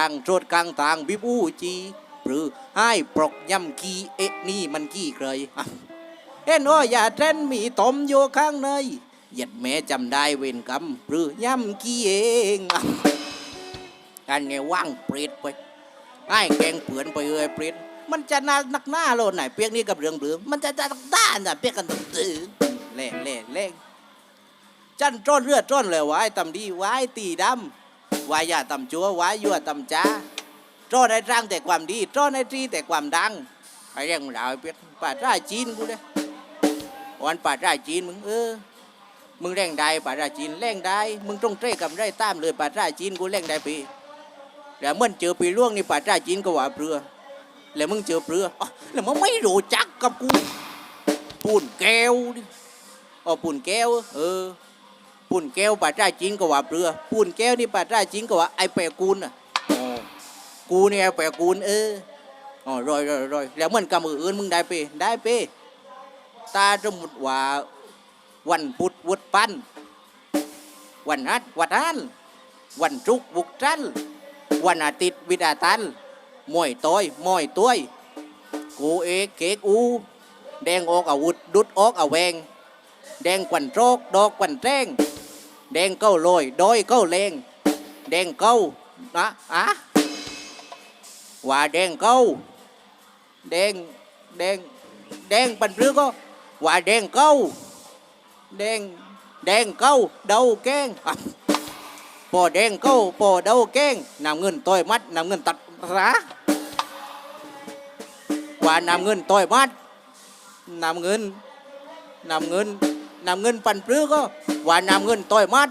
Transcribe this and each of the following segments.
างโจดกลางต่างบิบอู้จีหรือให้ปรกย่ำกีเอะนี่มันกี้เคยเอ็นว่าอย่าเทรนมีตมโยข้างในเหยัดแม่จำได้เวรกรรมหรือย่ำกี้เองอะการไงว่างเปรตไปไอ้แกงเผือนไปเอ้ยเปรตมันจะนานักหน้าโลดไหนเปียกนี่กับเรื่องเบือมันจะนักด้านน่ะเปียกกันตื้อเล่เล่เล่จันจ้อนเลือดจ้อนเลยไว้ตำดีไว้ตีดำ ว้อย่าตำจัวว้ยั่วตำจ้าจ้อนในร่างแต่ความดีจ้อนในตรีแต่ความดังไอ้เรื่องราวไอ้เปียกป่าราจีนกูเลยวันป่าราจีนมึงเออมึงแรงได้ป่าราจีนแรงได้มึงต้องเตะกับไรตามเลยป่าราจีนกูแรงได้ปีแล้วเมื่อเจอปีล่วงนี่ป่าราจีนก็ว่าเปลือแล้วมึงเจอเปลืออ๋อแล้วมึงไม่รู้จักกับกูปูนแก้วดิอ๋อปูนแก้วเออ ปูนแก้วป่าดราจีนก็ว่าเปลือปูนแก้วนี่ป่าดราจีนก็ว่าไอแปะกูนอะอ๋อกูเนี่ยไอ้แปะกูนเอออ๋อรอยรอยรอยแล้วมันกับมืออื่นมึงได้เปได้เปตาสมมุติว่าวันพุธวุดปันวันนัดวัดอันวันจุกร์บุกจันทร์วันอาทิตย์วิดาตันมวยต้อยมวยต้วยกูเอกเกกอูแดงออกอาวุธดุดออกอาแวง แดงกวันโจกดอกกวันแจ้ง แดงเก้าลอยดอยเก้าเลงแดงเก้านะอะว่าแดงเก้าแดงแดงแดงปันเรือก็ว่าแดงเก้าแดงแดงเก้าเดาแกงปอแดงเก้าปอเดาแกงนำเงินต่อยมัดนำเงินตัดราว่านำเงินต่อยมัดนำเงินนำเงิน นำเงินปันปลื้อก็ว่านำเงินต่อยมัด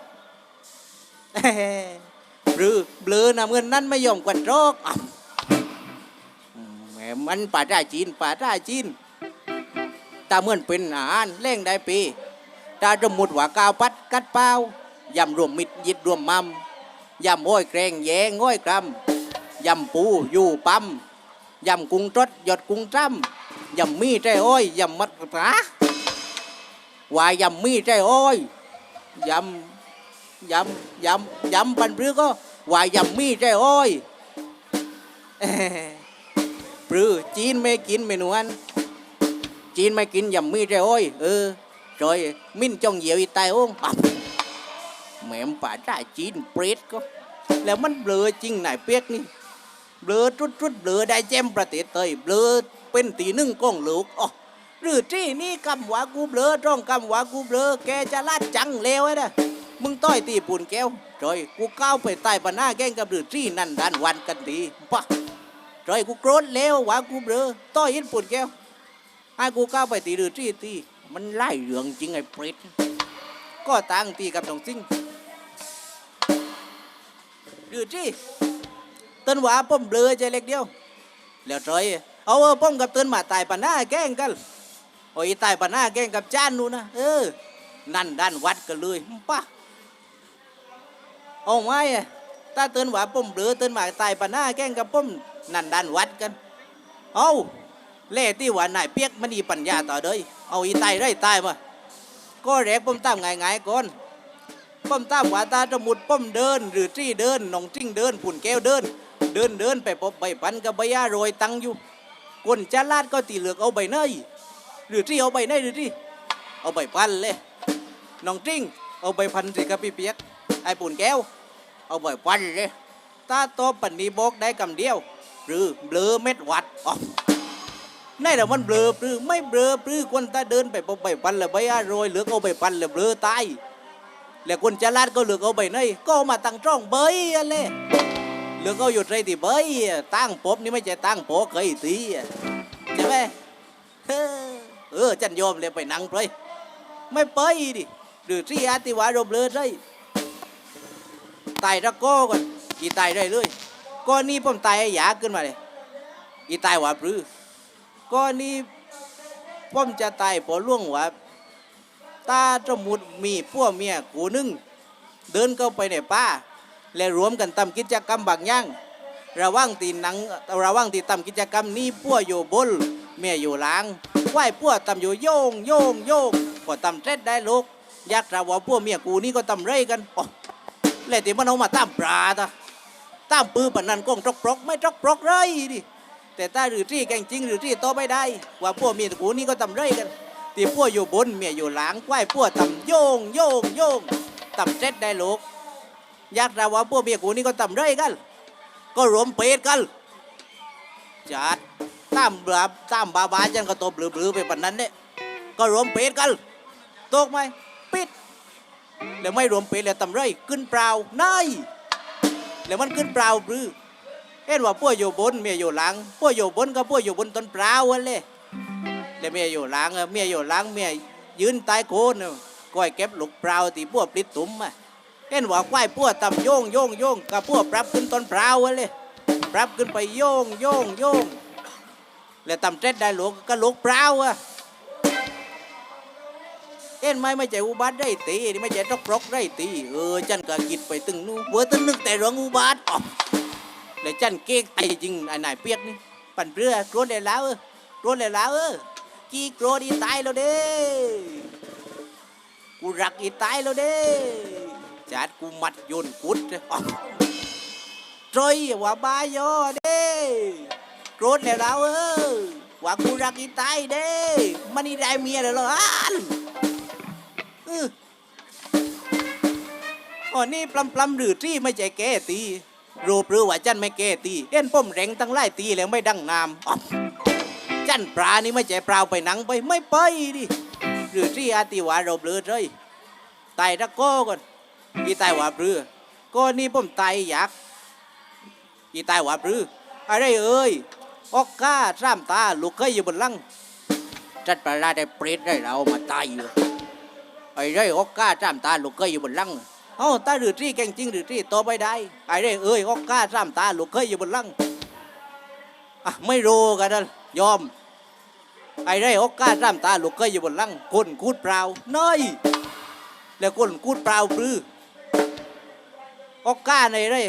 ปลือเบลอนำเงินนั้นไม่ยอมกวนโรกอะอืมแหมมันป่าได้จีนป่าได้จีนตาเมือนเป็นอาหารเล่งได้ปีตาสมมุดหว่ากาวปัดกัดเป้ายำรวมมิดยิดรวมมัมยำห้อยแกรงแยงห้อยกรำยำปูอยู่ปั๊มยำกุ้งทดหยดกุ้งจ้ำยำมีใจอ้อยยำมัดปลา ว่ายำมีใจโอ้ยยำยำยำยำปันปรือก็ว่ายำมีใจโอ้ยปรือจีนไม่กินเมนูอันจีนไม่กินยำมี rồi ôi ừ rồi minh trong nhiều y tay ôm bập mẹ bà ra chín bread có แล้วมันเบลอจริงไหนเปียกนี่เบลอจุดจุดๆเบลอได้แจมประเทศเตยเบลอเป็นตีนึ่งก้องลูกอ๋อ หรือที่นี่คำว่ากูเบลอจ้องคำว่ากูเบลอแกจะลาดจังเลวไอ้นะมึงต้อยตีปุ่นแก้วจอยกูก้าวไปใต้ปะหน้าแกงกับหรือที่นั่นดันวันกันดีปะจอยกูโกรธเลวว่ากูเบลอต้อยยินปุ่นแก้วให้กูก้าวไปตีหรือที่ตีมันไล่เหลืองจริงไอ้เปรตก็ตั้งตีกับน้องซิ่งหรือที่ต้นหวาป้อมเบลอใจเล็กเดียวแล้วจอยเอาเออป้อมกับต้นมาตายปะหน้าแกงกัน โอ้ยตายปะหน้าแกล้งกับจ้านนู่นนะเออ นั่นด้านวัดกันเลยป่ะเอาไม้อะถ้าเตือนว่าป้อมเบลอเตือนหมาตายปะหน้าแกล้งกับป้อมนั่นด้านวัดกัน เอาเล่ที่ว่านายเปียกมันมีปัญญาต่อเด้ยเอาอีตายไรตายมาก็แรกป้มตามไงไงๆก่อนป้มตามว่าตาจมุดป้มเดิน หรือจี้เดินหนองจิ้งเดินผุ่นแก้วเดิน เดินเดินไปพบใบปันกับใบยาโรยตังอยู่คนจะลาดก็ตีเหลือกเอาใบเนย หรือจี้เอาใบเนยหรือจี้เอาใบปันเลยหนองจิ้งเอาใบพันสิกับพี่เปียกไอ้ปุ่นแก้ว เอาใบปันเลยตาโตปันนี้บอกได้คำเดียว หรือเบลอเม็ดวัดอ๋อนี่แหละมันเบลอปรือไม่เบลอปรือคนตาเดินไปบ่ใบปันแล้วใบอารอยเหลือเอาใบปันแล้วเบลอตายแล้วคนจะลาดก็เหลือเอาใบเนยก็มาตั้งจ้องเบยอะไรเหลือกเอาอยู่ใจที่เบยตั้งปบนี่ไม่ใช่ตั้งโปเคยตีใช่ไหม เออจันยอมเลยไปนั่งไปไม่ไปดิหรือที่อาติวารบเบลอใจตายระก็ก่อนอีตายได้เลยก้อนนี้ผมตายไอ้หยาขึ้นมาเลยอีตายว่าปรือก็นี่ป้อมจะตายพอล่วงว่าตาจมุดมีพวเมียกูนึงเดินเข้าไปในป่าและรวมกันทำกิจกรรมบางอย่างระว่างตีนังระว่างที่ทำกิจกรรมนี้พวอยู่บนเมียอยู่หลัง ไหวพวกทำอยู่โยงโยงโยงพอทำเสร็จได้ลูกยากจะว่าพวเมียกูนี่ก็ทำไรกันอ๋อแล้วที่มันเอามาตามปลาตาตามปือปนนันก้องจกปลกไม่จกปลกเลยดิแต่ถ้าหรือที่แกงจริงหรือที่โตไม่ได้ ว่าพวเมียกูนี่ก็ทำไรกันตีพวอยู่บนเมียอยู่หลังควายพวกทำโยงโยงโยงทำเซ็ตได้ลูกยากราว่าพวเมียกูนี่ก็ทำไรกัน ก็รวมเพศกันจัด ตามบาตามบาบาจันก็ตบหรือๆไปปนนั้นเนี่ยก็รวมเพศกันตกไหมปิดแล้วไม่รวมเป็นแล้วตำไรขึ้นเปล่านายแล้วมันขึ้นเปล่าหรือเห็นว่าพวกอยู่บนเมียอยู่หลังพวกอยู่บนก็พวกอยู่บนต้นเปล่าวันเลยแล้วเมียอยู่หลังเมียอยู่หลังเมียยืนใต้โคนก้อยเก็บหลูกเปล่าตีพวกปลิดตุ้มอะเห็นว่าควายพวกตำโยงโยงโยงกับพวกปรับขึ้นต้นเปล่าวันเลยปรับขึ้นไปโยงโยงโยง แล้วตำเจ็ดได้ลูกก็ลูกเปล่าอะเอ็นไม่ไม่ใจอุบัติได้ตีนี่ไม่ใจตกรกได้ตีเออจันก็คิดไปตึงนู้เวอร์ตึงนึกแต่เรื่องอุบัติอ๋อแล้วจันเก๊กไตจริงไอ้นายเปียกนี่ปั่นเรือโกรธได้แล้วเออโกรธได้แล้วเออกี่โกรธอีตายแล้วเด้กูรักอีตายแล้วเด้จัดกูมัดโยนกุดอ๋อจอยว่าบายอเด้ โกรธได้แล้วเออว่ากูรักอีตายเด้ มันนี่ได้เมียแล้วเหรออันอื้ออ๋อนี่ปลำปลำหรือที่ไม่ใจแก้ตีรูปหรือว่าจันไม่แก้ตีเอ็นป้มแรงตั้งไล่ตีแล้วไม่ดังงามจันปลานี่ไม่ใจเปล่าไปหนังไปไม่ไปดิหรือที่อาติวารูปหรือเลยตายตะโก้ก่อนอีตายว่าปรือก็นี่ป้มตายอยากอีตายว่าปรืออะไรเอ้ย ออกก้าซ้ำตาลูกเคยอยู่บนลังจัดปลาได้เปรตได้เรามาตายอยู่ไอ้เร่ออกก้าจ้ามตาลูกเคยอยู่บนลังเอ้าตาหรือที่แกงจริงหรือที่โตไปได้ไอ้เร่เอ้ยอกก้าจ้ามตาลูกเคยอยู่บนลังอะไม่รู้กันนะยอม ไอ้เร่ออกก้าจ้ามตาลูกเคยอยู่บนลังคนคูดเปล่าน้อยแล้วคนคูดเปล่าปรืออกก้าในเร่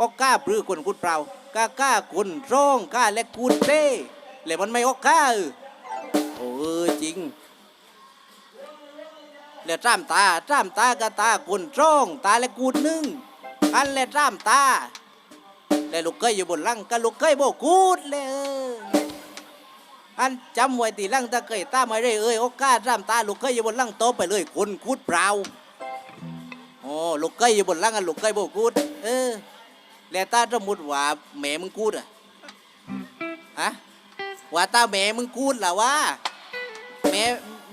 ออกก้าปรือคนคูดเปล่า กาก้าคนร้องก้าและคูดเต้แล้วมันไม่อกก้าเออโอ้เออจริงแล้วจ้ามตาจ้ามตากะตาคนจ้องตาและกูดหนึ่งอันและจ้ามตาแล้วลูกเคยอยู่บนลังก็ลูกเคยโบกูดเลยอันจำไว้ตีลังตาเคยตาไมาเรื่อยเอ้ยโอกาจ้ามตาลูกเคยอยู่บนลังโตไปเลยคนกูดเปล่าโอ้ลูกเคยอยู่บนลังอันลูกเคยโบกูดเออ แล้วตาสมมติว่าแม่มึงกูดอะฮะว่าตาแม่มึงกูดล่ะวะแม่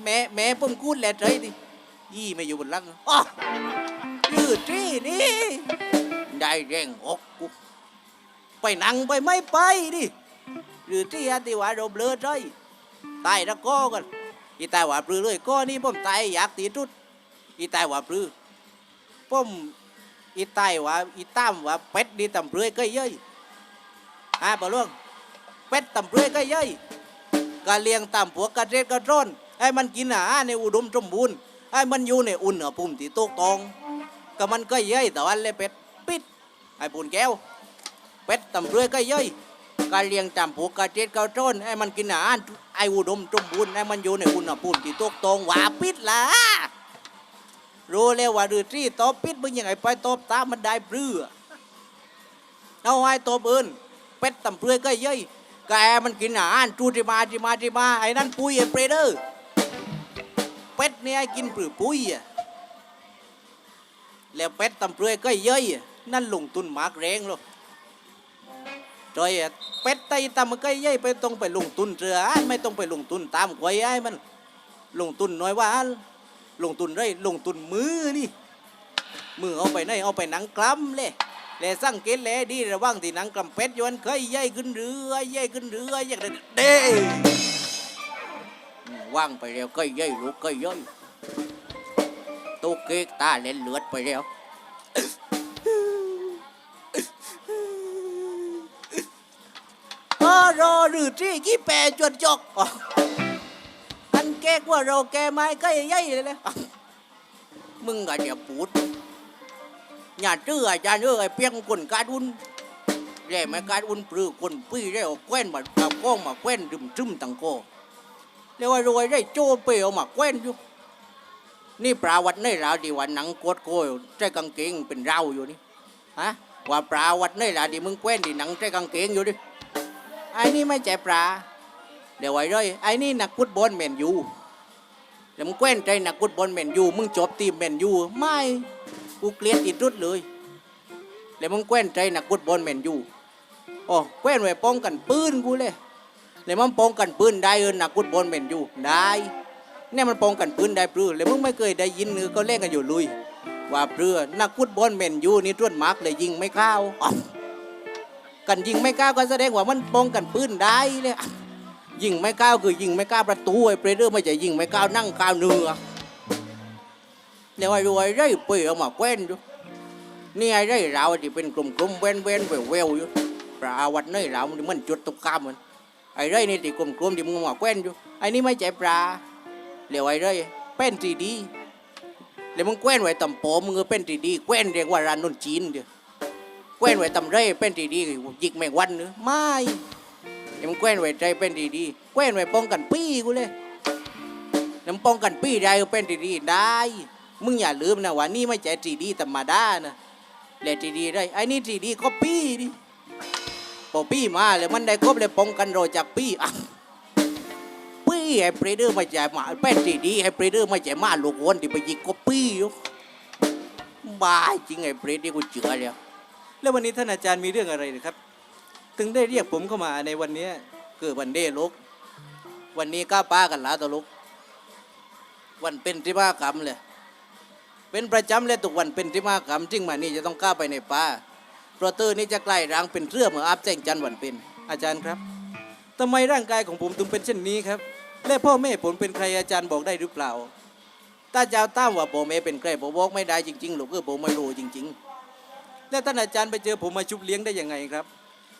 แม่แม่ผมกูดแหละเฉยดิยี่ไม่อยู่บนลังอ๋อยืดที่นี่ได้แรงอกกูไปนั่งไปไม่ไปดิหรือที่อาติว่าเราเบลอใจตายตะก้อกันอีตายว่าปลือเลยก้อนี่ผมตายอยากตีทุดอีตายว่าปลือผม อีไตว่าอีตามว่าเป็ดดีตำเปลือยก็เย้ยอ่าบ่ล่วงเป็ดตำเปลือยก็เย้ยกะเลียงตามผัวกะเจ็ดกะร้อนให้มันกินอาหารในอุดมสมบูรณ์ไอ้มันอยู่ในอุ่นเหรอปุ่มที่ตกตองก็มันก็เย้ยแต่วันเลยเป็ดปิดไอ้ปุ่นแก้วเป็ดตำเรือก็เย้ยกาเลียงจำผูกกะเจ็ดกระโจนไอ้มันกินอาหารไอ้อุดมสมบูรณ์ไอ้มันอยู่ในอุ่นเหรอปุ่มที่ตกตองว่าปิดละ รู้แล้วว่าดือที่ตบปิดมึงยังไงไปตบตามันได้เปลือเอาไอ้ตบอื่นเป็ดตำเรือก็เย้ยแกมันกินอาหารจูจิมาจิมาจิมาไอ้นั่นปุยไอ้เปรเดอร์เป็ดเนี่ยกินปลือปุยอะแล้วเป็ดตำเปลือยก็เย้ยนั่นลงทุนหมากแรงหรอกจอยอะเป็ดไตตำมันก็เย้ยไปต้องไปลงทุนเรืออันไม่ต้องไปลงทุนตามควายไอ้มันลงทุนน้อยว่าอัน ลงทุนไรลงทุนมือนี่ มือเอาไปไหนเอาไปหนังกล้ำเลยแล้วสังเกตแลดีระหว่างที่หนังกล้ำเป็ดอยวนเคยเย้ยขึ้นเรือเย้ยขึ้นเรืออย่างนั้นเด้ว่างไปแล้วก็ย่อยลูกก็ย่อยตัวเก๊กตาเล่นเลือดไปแล้วเออรอหรือที่กี่แปรจวนจกอ๋อ อันเก๊กว่าเราแกไม้ก็ย่อยเลยเลยอะมึงก็เดี๋ยวปูดอย่าชื่ออาจารย์เอ้ยเพียงคนการอุ่นแย่ไม่การอุ่นปลือคนปี้ได้เอาแกว้นมาเอาก้องมาแกว้นดึมซึมตังโกเรียกว่ารวยได้โจเปียวมาแกว้นอยู่ นี่ปราวัดในราวดีว่าหนังกวดโกยใจกางเกงเป็นเราอยู่นี่ฮะว่าปลาวัดนี่ล่ะที่มึงแคว้นที่หนังใจกางเกงอยู่ดิไอ้นี่ไม่ใช่ปลา เดี๋ยวไว้เลยไอ้นี่นักฟุตบอลแมนยูเดี๋ยวมึงแคว้นใจนักฟุตบอลแมนยูมึงจบทีมแมนยูไม่กูเกลียดติดรุดเลยแล้วมึงแคว้นใจนักฟุตบอลแมนยูโอ้แคว้นไว้ป้องกันปืนกูเลยแล้วมันป้องกันปืนได้เออนักฟุตบอลแมนยูได้เนี่ยมันป้องกันปืนได้ปรือแล้วมึงไม่เคยได้ยินเนื้อก็เล่นกันอยู่ลุยว่าเรือนักฟุตบอลแมนยูนี่ต้วนมาร์กเลยยิงไม่เข้ากันยิงไม่เข้าก็แสดงว่ามันป้องกันปืนได้เลย ยิงไม่เข้าคือยิงไม่เข้าประตูไอ้เปรเดอร์ไม่ใช่ยิงไม่เข้านั่งเข้าเนื้อเดี๋ยวไอ้รวยได้เปย์เอามาแคว้นอยู่นี่ไอ้ได้เราที่เป็นกลุ่มๆเว้นเว้นๆแววอยู่ปลาวัดนี่เรามันมันจุดตุกกามมันไอ้ไรนี่ที่กลุ่มๆที่มึงมาแคว้นอยู่ไอ้นี่ไม่ใช่ปลาเรียกไว้เลยเป็นตีดีแล้วมึงแกว้นไว้ตำโปมึงเป็นตีดีแกว้นเรียกว่าร้านนนจีนเดียวแกว้นไว้ตำเร่เป็นตีดียิกแมงวันเนื้อไม่ เดี๋ยวมึงแกว้นไว้ใจเป็นตีดีแกว้นไว้ป้องกันปี้กูเลยแล้วมึงป้องกันปี้ได้ก็เป็นตีดีได้ มึงอย่าลืมนะว่านี่ไม่ใช่ตีดีธรรมดานะแล้วตีดีได้ไอ้นี่ตีดีก็ปี้ดิพอปี้มาแล้วมันได้ครบเลยป้องกันโรจากปี้อะปี้ไอ้เปรเดอร์ไม่ใช่มาแป้นทีดีไอ้เปรเดอร์ไม่ใช่มาลูกวนที่ไปยิงก็ปี้อยู่บ้าจริงไอ้เปรเดอร์กูเจือแล้วแล้ววันนี้ท่านอาจารย์มีเรื่องอะไรนะครับ ถึงได้เรียกผมเข้ามาในวันนี้คือวันเดลูกวันนี้ก้าป้ากันละตัวลูกวันเป็นที่มากรรมเลยเป็นประจำเลยทุกวันเป็นที่มากรรมจริงมานี่จะต้องก้าไปในป่าเพราะเตอร์นี่จะใกล้รังเป็นเรื่อเหมือนอาบแจ้งจันวันเป็น อาจารย์ครับทำไมร่างกายของผมถึงเป็นเช่นนี้ครับ และพ่อแม่ผมเป็นใครอาจารย์บอกได้หรือเปล่าถ้าเจ้าตั้มว่าผมเอเป็นใครผมบอกไม่ได้จริงๆหรอกคือผมไม่รู้จริง ๆ และท่านอาจารย์ไปเจอผมมาชุบเลี้ยงได้ยังไงครับ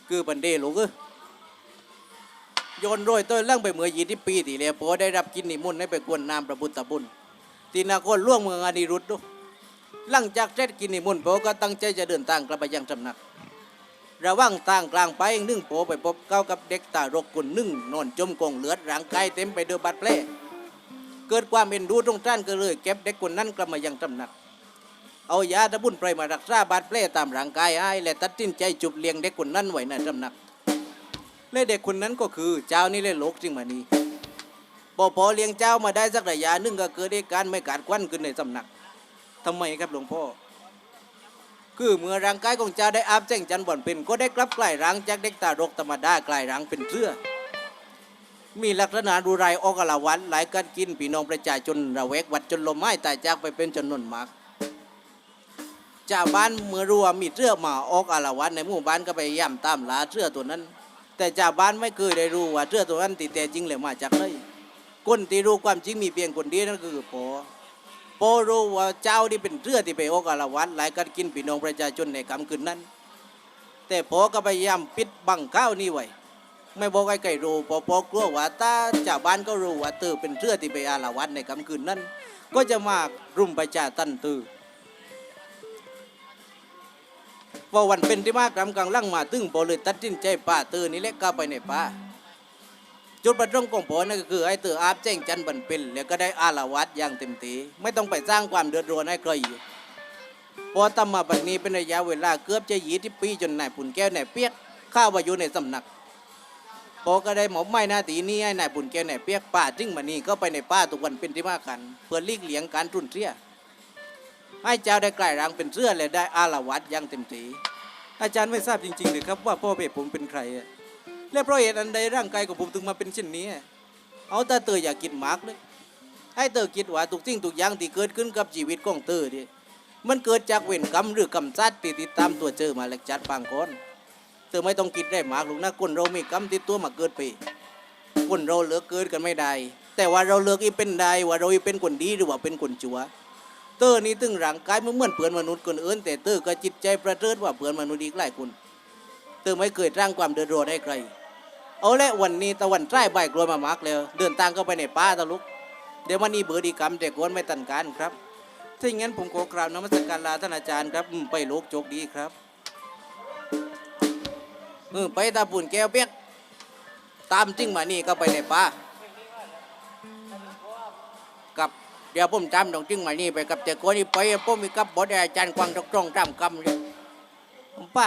คือบันเดลูกเออโยนโรยต้นล่างไปเมื่อยี่สิบปีที่แล้วพอได้รับกินนิมนต์ให้ไปกวนน้ำพระพุทธบุญที่นครหล่วงเมืองอนิรุตดูหลังจากเสร็จกินนิมนต์พอก็ตั้งใจจะเดินทางกลับไปยังสำนัก ระหว่างทางกลางไปนึ่งโผไปพบเก้ากับเด็กตารกคนนึ่งนอนจมกองเลือดร่างกายเต็มไปด้วยบาดแผลเกิดความเป็นดูตรงท่านก็เลยเก็บเด็กคนนั้นกลับมายังตำหนัก เอายาตะบุญไปมารักษาบาดแผลตามร่างกายให้และตัดสินใจจุบเลี้ยงเด็กคนนั้นไว้ในตำหนัก และเด็กคนนั้นก็คือเจ้านี่เลยโลกจริงมานี่พอพอเลี้ยงเจ้ามาได้สักระยะหนึงก็เกิดเหตุการณ์ไม่ขาดควันขึ้นในสำนักทำไมครับหลวงพ่อ คือเมื่อร่างกายของเจ้าได้อาบแจ้งจันทร์บ่อนเป็นก็ได้กลับกลายร่างจากเด็กตารกธรรมดากลายร่างเป็นเสื้อมีลักษณะรุนแรออกอละวันหลายการกินพี่น้องประชาชนระแวกวัดจนลมไม้ตายจากไปเป็นจำนนมาก ชาวบ้านเมื่อรู้ว่ามีเสื้อหมาออกอาละวันในหมู่บ้านก็ไปย่ำตามหาเสื้อตัวนั้น แต่ชาวบ้านไม่เคยได้รู้ว่าเสื้อตัวนั้นติแท้จริงเลยมาจากไหนคนที่รู้ความจริงมีเพียงคนเดียวนั่นคือพอโปรู้ว่าเจ้าที่เป็นเรือที่ไปออกอาละวันหลายกันกินพี่น้องประชาชนในคำคืนนั้น แต่พอก็พยายามปิดบังข้าวนี่ไว้ไม่บอกให้ใครรู้พอพอกลัวว่าถ้าชาวบ้านก็รู้ว่าเธอเป็นเรือที่ไปอาละวันในคำคืนนั้น ก็จะมารุมประชาตันตือ ว่าวันเป็นที่มากรำกลางลั่งมาตึงพอเลยตัดสินใจป่าตือนี่แหละก้าไปในป่าจุดประสงค์ของผมนั่นก็คือให้เธออาบแจ้งจันบันเป็นแล้วก็ได้อาละวัดอย่างเต็มที่ไม่ต้องไปสร้างความเดือดร้อนให้ใครพอทำมาแบบนี้เป็นระยะเวลาเกือบจะยี่ที่ปีจนนายปุ่นแก้วนายเปียกข้ามาอยู่ในสำนักพอก็ได้หมอบไม้หน้าตีนี้ให้นายปุ่นแก้วนายเปียกป่าจึงมานี่ก็ไปในป่าทุกวันเป็นที่มากกัน เพื่อลีกเลี่ยงการทุนเสีย ให้เจ้าได้กลายร่างเป็นเสื้อและได้อาละวัดย่างเต็มที่อาจารย์ไม่ทราบจริงๆเลยครับว่าพ่อแม่ผมเป็นใครอะและเพราะเหตุอันใดร่างกายของผมถึงมาเป็นเช่นนี้ เอาแต่เตออยากกินหมากเลยให้เตอคิดว่าทุกสิ่งทุกอย่างที่เกิดขึ้นกับชีวิตของเตอดิมันเกิดจากเวรกรรมหรือกรรมซัดที่ติดตามตัวเจอมาแล้วจัดปางก่อนเตอไม่ต้องคิดได้หมากหรอกนะคนเรามีกรรมติดตัวมาเกิดไปคนเราเลือกเกิดกันไม่ได้ แต่ว่าเราเลือกอีเป็นได้ว่าเราอีเป็นคนดีหรือว่าเป็นคนชั่ว เตอนี่ตึงร่างกายมันเหมือนเพื่อนมนุษย์คนอื่นแต่เตอก็จิตใจประเสริฐกว่าเพื่อนมนุษย์อีกหลายคนเตอไม่เคยสร้างความเดือดร้อนให้ใคร เอาละวันนี้ตะวันใต้ใบกลัวมามากแล้วเดินทางก็ไปในป่าตะลุก เดี๋ยววันนี้เบอร์ดีกรรมแต่กวนไม่ตันการครับถ้าอย่างนั้นผมขอกราบนมัสการลาท่านอาจารย์ครับอืมไปโลกโจกดีครับเออไปตาปุ่นแก้วเปียกตามจริงมานี่ก็ไปในป่า เดี๋ยวผมจำตรงจริงมานี่ไปกับแต่กวนนี่ไปผมมีกับบอดอาจารย์กวางตกตรงตามกำเลยป้า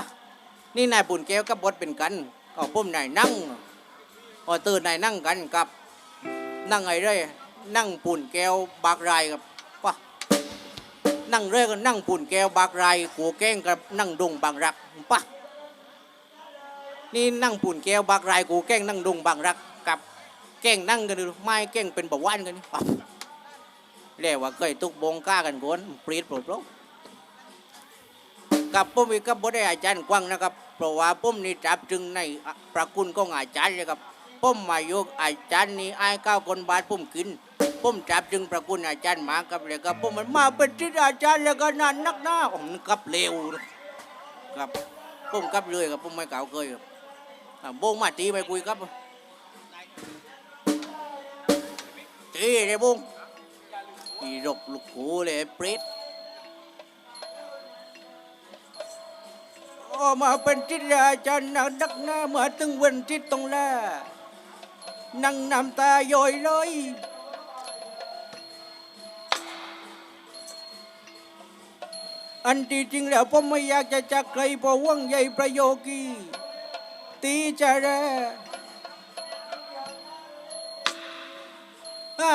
นี่นายปุ่นแก้วกับบดเป็นกันก็พุ่มนายนั่งพอตื่นนายนั่งกันกับนั่งไงเร่ยนั่งปุ่นแก้วบากไรกับป้านั่งเร่ยก็นั่งปุ่นแก้วบากไรกูแก้งกับนั่งดงบางรักป้านี่นั่งปุ่นแก้วบากไรกูแก้งนั่งดงบางรักกับแก้งนั่งกันดูไม่แก้งเป็นบ่าวานกันนี่ย เรียกว่าเคยตุกบงก้ากันก้นปรีดโปรดโปรดกับผมอีกกับบได้อาจารย์กว้างนะครับ เพราะว่าผมนี่จับจึงในพระคุณของอาจารย์เลยครับผมมาโยกอาจารย์นี่ไอ้เก้าคนบาทผมกินผมจับจึงพระคุณอาจารย์หมากับเลยครับผมมันมาเป็นทิศอาจารย์แล้วก็นานนักหน้าผมนกลับเร็วครับผมกับเลยครับผมไม่เก่าเคยครับโบงมาตีไปคุยครับตีเลยโบง อีรกลูกกูเลยไอ้ปรตออกมาเป็นทิศอาจารย์นักดักหน้ามาตึงเวนทิศตรงแลนั่งนำตาย่อยเลยอันที่จริงแล้วผมไม่อยากจะจากใครเพราะว่างใหญ่ประโยกีตีจะแร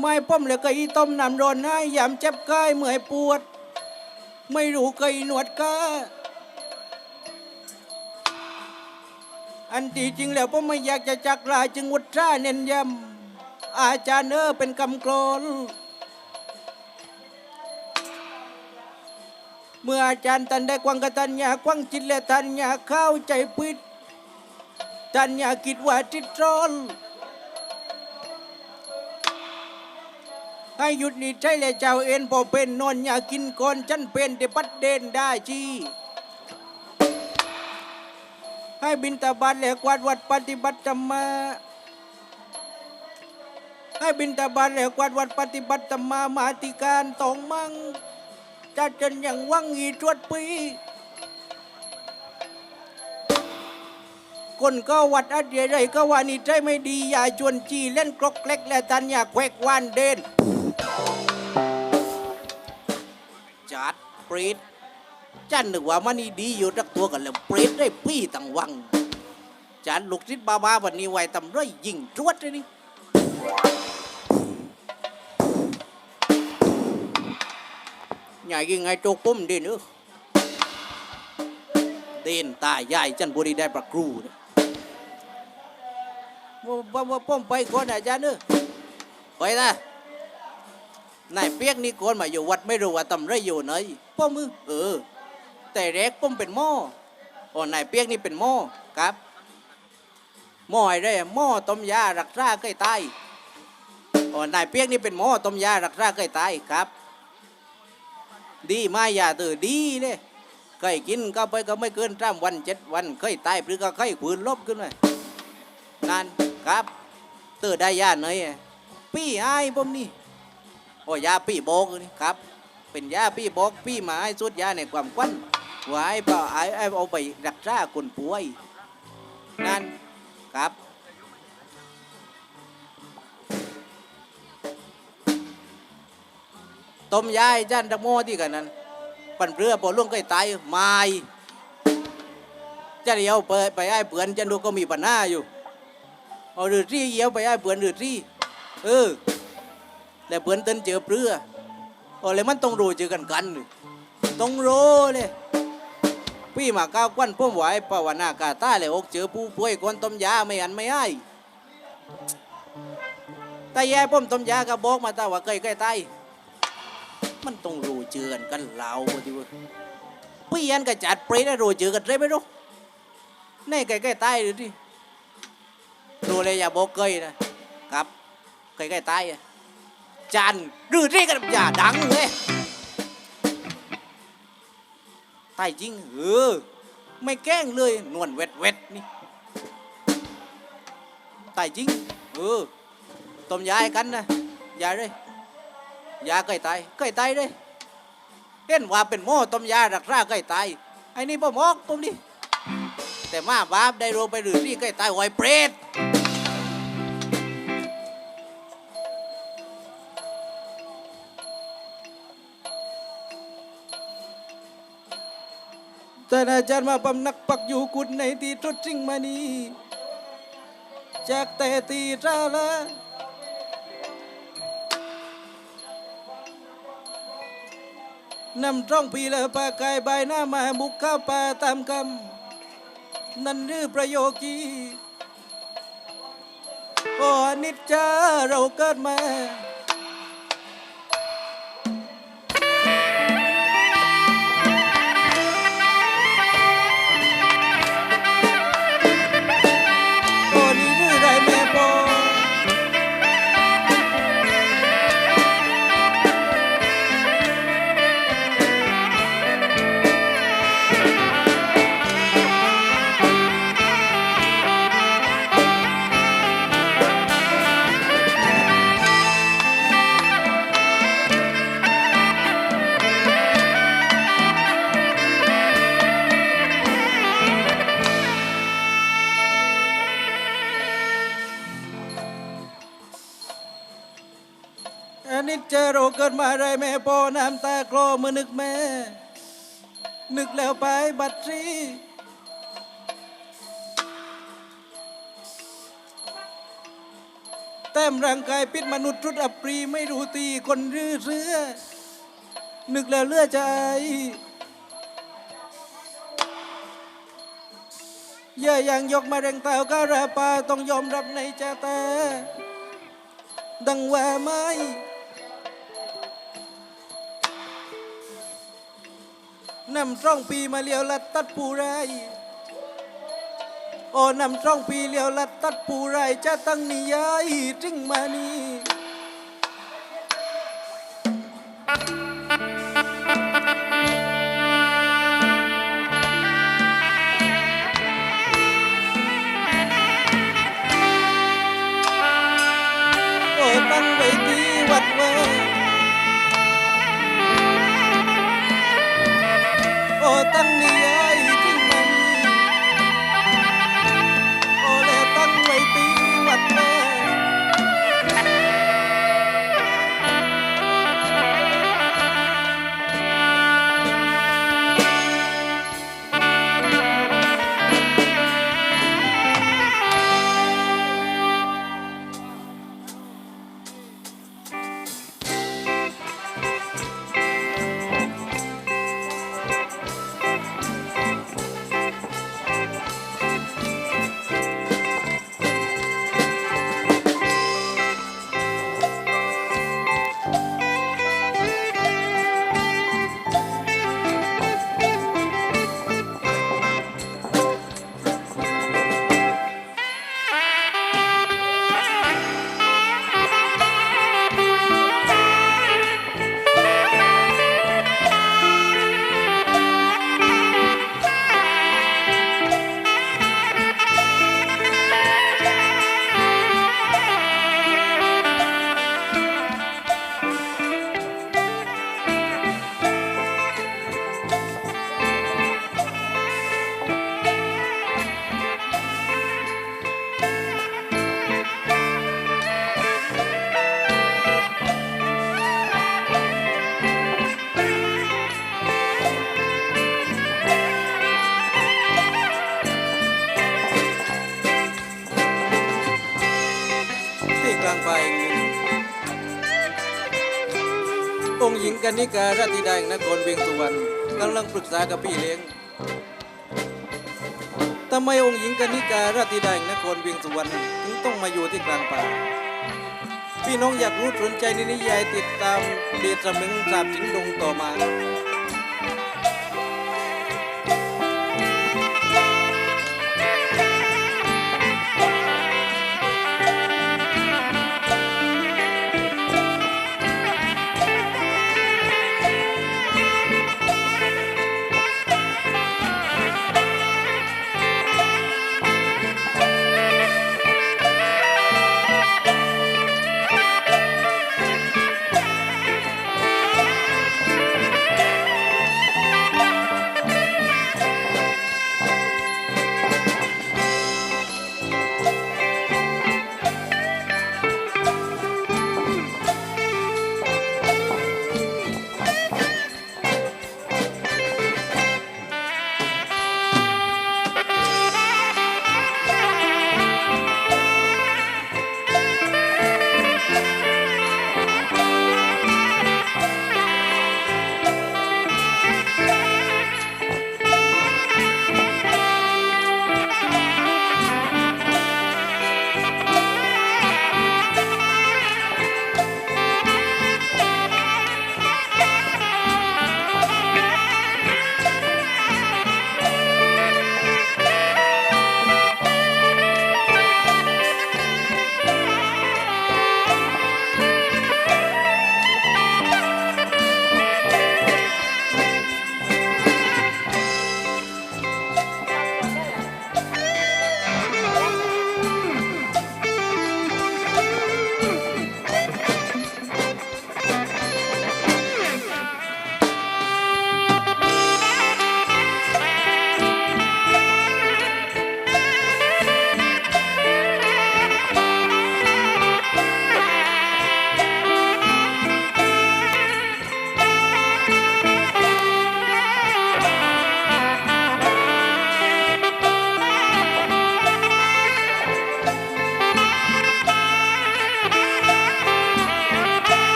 ไม่ผมเลยก็อีต้มน้ำร้อนให้ยามเจ็บกายเมื่อยปวด ไม่รู้เคยหนวดกาอันที่จริงแล้วผมไม่อยากจะจักลาจึงวัดร่าเน้นย้ำอาจารย์เออเป็นกำกรอนเมื่ออาจารย์ตันได้กวางกตัญญากวางจิตและตัญญาเข้าใจผิดตัญญาคิดว่าจิตร้อน ให้หยุดนี่ใช่และเจ้าเอ็นพอเป็นนอนอยากินก่อนฉันเป็นเดปัดเดนได้จีให้บินตาบัตแลกวาดวัดปฏิบัติธรรมะให้บินตาบัตแลกวาดวัดปฏิบัติธรรมะมาติการตองมังจะจนอย่างวังอีตรวดปีคนก็วัดอัดเยไรก็ว่านี่ใจไม่ดีอย่าชวนจีเล่นกรอกเล็กและทันอย่าแควกวานเด่น จัดปรีดจันนึกว่ามันนี่ดีอยู่รักตัวกันแล้วเปรตได้ปี้ตังวังจานลูกศิษย์บาบาวันนี้ไว้ตำไรยิงจวดเลยนี่ใหญ่ยังไงโจกปุ้มเด่นเออเด่นตายใหญ่จันบุรีได้ประครูนะว่าว่าว่าป้อมไปก่อนอาจารย์เออไปนะ นายเปียกนี่คนมาอยู่วัดไม่รู้ว่าตำไรอยู่ไหนป้อมือเออ แต่แรกผมเป็นหม้ออ๋อนายเปียกนี่เป็นหม้อครับหม้ออะไรหม้อต้มยารักษาใกล้ตายอ๋อนายเปียกนี่เป็นหม้อต้มยารักษาใกล้ตายครับ ดีมายาตือดีเลยเคยกินก็ไปก็ไม่เกินสามวันเจ็ดวันเคยตายหรือก็เคยขืนลบขึ้นมานั่นครับตือได้ยาเนยปี้ไอ้ผมนี่ โอ้ยาปี้โบกนี่ครับ เป็นยาพี่บอกพี่มาให้สุดยาในความควันไว้เปล่าไอ้ไอ้เอาไปรักษาคนป่วยนั่นครับต้มยาให้จันตะโมที่กันนั้นปันเรือพอล่วงใกล้ตายไม้จะเดียวไปไปไอ้เปือนจันดูก็มีปัญหาอยู่เอาหรือที่เยี่ยวไปไอ้เปือนหรือที่เออ แล้วเปือนเต้นเจอเปลือโอ้เลยมันต้องรู้เจอกันกันต้องรู้เลยพี่มาก้าวกวันพุ่มไหวภาวนากาตาเลยอกเจอผู้ป่วยคนต้มยาไม่อันไม่ให้แต่แย่พุ่มต้มยาก็บอกมาตาว่าเคยเคยตายมันต้องรู้เจอกันกันเราทีเว้ยพี่ยันก็จัดเปรตให้รู้เจอกันเลยไหม่รู้แนี่เคยเคยตายหรือที่รู้เลยอย่าบอกเคยนะครับเคยเคยต จันดื้อเรียกกันอย่าดังเลยตายจริงเออไม่แกล้งเลยนวลเวทเวทนี่ตายจริงเออต้มยาให้กันนะยาเลยยาใกล้ตายใกล้ตายเลยเห็นว่าเป็นหม้อต้มยารักษาใกล้ตายไอ้นี่บ่มอกผมนี่แต่มาบาปได้โรไปหรือที่ใกล้ตายไวเปรต ท่านอาจารย์มาพำนักปักอยู่กุดในที่ทุดจริงมานีจากแต่ตีราละนำร่องปีละปากายใบหน้ามาบุกเข้าป่าตามคำนั่นรือประโยคีโอ้อนิจจาเราเกิดมา มาไรแม่ปอน้ำตาคลอมือนึกแม่ นึกแล้วไปบัตรรีแต้มร่างกายปิดมนุษย์รุดอัปรีไม่รู้ตีคนรื้อเรือนึกแล้วเลือใจ เย่อยังยกมาแรงเต่าก็ราปาต้องยอมรับในใจตาดังว่าไม่ นำร่องปีมาเลียวลัดตัดปูไรโอ้นำร่องปีเลียวลัดตัดปูไรจะตั้งนิยายจึงมานี กนิการาติดาแห่งนครเวียงสุวรรณกำลังปรึกษากับพี่เลี้ยงทำไมองค์หญิงกนิการาติดาแห่งนครเวียงสุวรรณถึงต้องมาอยู่ที่กลางป่าพี่น้องอยากรู้สนใจในนิยายติดตามเดชสมิงสาบสิงดงต่อมา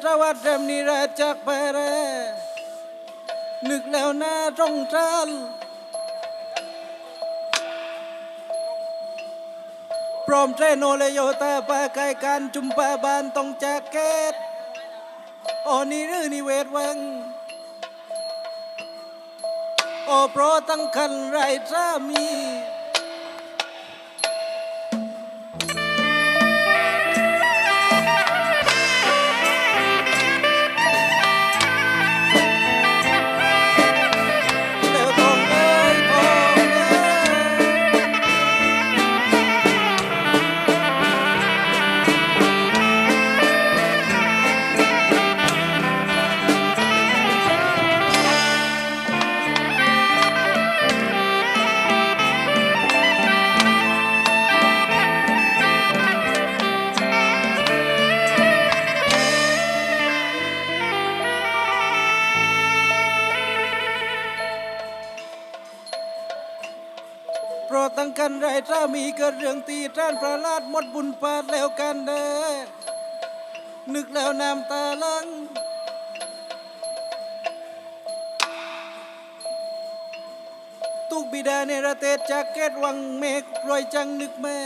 แกที่ได้ทวัดเรมนีราจากไปแรนึกแล้วหน้าตรงทันพร้อมเทรโนเลโยตาปาไกายการจุมปาบานต้องจากเกตโอนี่รือนิเวศวังโอเพราะตั้งคันไรสามี เพราะตั้งกันไรถ้ามีเกิดเรื่องตีท่านประหลาดหมดบุญปาดแล้วกันเด้อนึกแล้วน้ำตาลังตุกบิดาเนรเตจากเกตวังเมฆรอยจังนึกแม่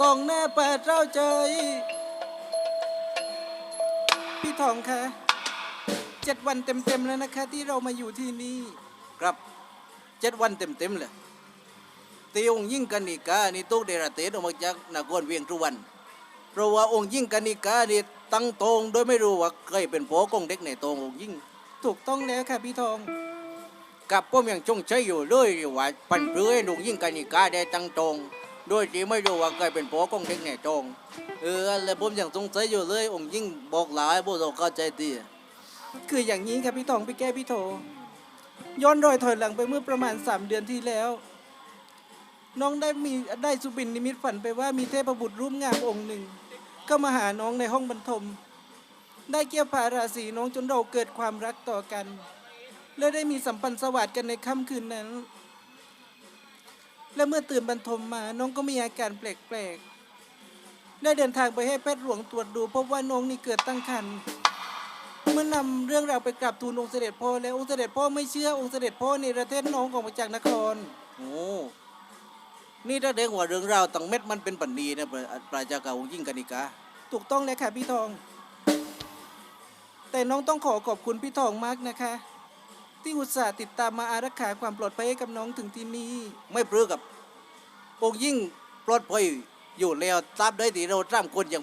ต้องหน้าป่าเจ้าใจ พี่ทองคะเจ็ดวันเต็มๆแล้วนะคะ ที่เรามาอยู่ที่นี่ครับเจ็ดวันเต็มๆเลย ตีองค์ยิ่งกนิกานี่ตุกเดรเตออกมาจากนครเวียงทุวัน เพราะว่าองค์ยิ่งกนิกานี่ตั้งตรงโดยไม่รู้ว่าเคยเป็นโผกองเด็กในตรงองค์ยิ่ง ถูกต้องแล้วค่ะพี่ทองกับผมยังจงใช้อยู่เลยว่าปั่นเพื่อให้ลุงยิ่งกนิกาได้ตั้งตรงโดยที่ไม่รู้ว่าเคยเป็นโผกองเด็กในตรงเออแล้วผมยังสงสัยอยู่เลยองค์ยิ่งบอกหลายพวกเราเข้าใจดีคืออย่างนี้ครับพี่ทองพี่แก้พี่โถย้อนรอยถอยหลังไปเมื่อประมาณสามเดือนที่แล้ว น้องได้มีได้สุบินนิมิตฝันไปว่ามีเทพบุตรรูปงามองค์หนึ่ง ก็มาหาน้องในห้องบรรทม ได้เกี่ยวพาราศีน้องจนเราเกิดความรักต่อกัน และได้มีสัมพันธ์สวัสดิ์กันในค่ำคืนนั้น และเมื่อตื่นบรรทมมาน้องก็มีอาการแปลกๆ ได้เดินทางไปให้แพทย์หลวงตรวจดู พบว่าน้องนี่เกิดตั้งครรภ์เมื่อนำเรื่องราวไปกราบทูลองค์เสด็จพ่อแล้วองค์เสด็จพ่อไม่เชื่อองค์เสด็จพ่อในประเทศน้องออกมาจากนครโอ้ นี่ถ้าเด็กว่าเรื่องราวตั้งเม็ดมันเป็นปันนีนะปราปราจากาองยิ่งกนิกาถูกต้องเลยค่ะพี่ทอง แต่น้องต้องขอขอบคุณพี่ทองมากนะคะ ที่อุตส่าห์ติดตามมาอารักขาความปลอดภัยให้กับน้องถึงที่นี่ไม่ปลื้อกับองยิ่งปลอดภัยอยู่แล้วตราบใดที่เราตามคนอย่างมี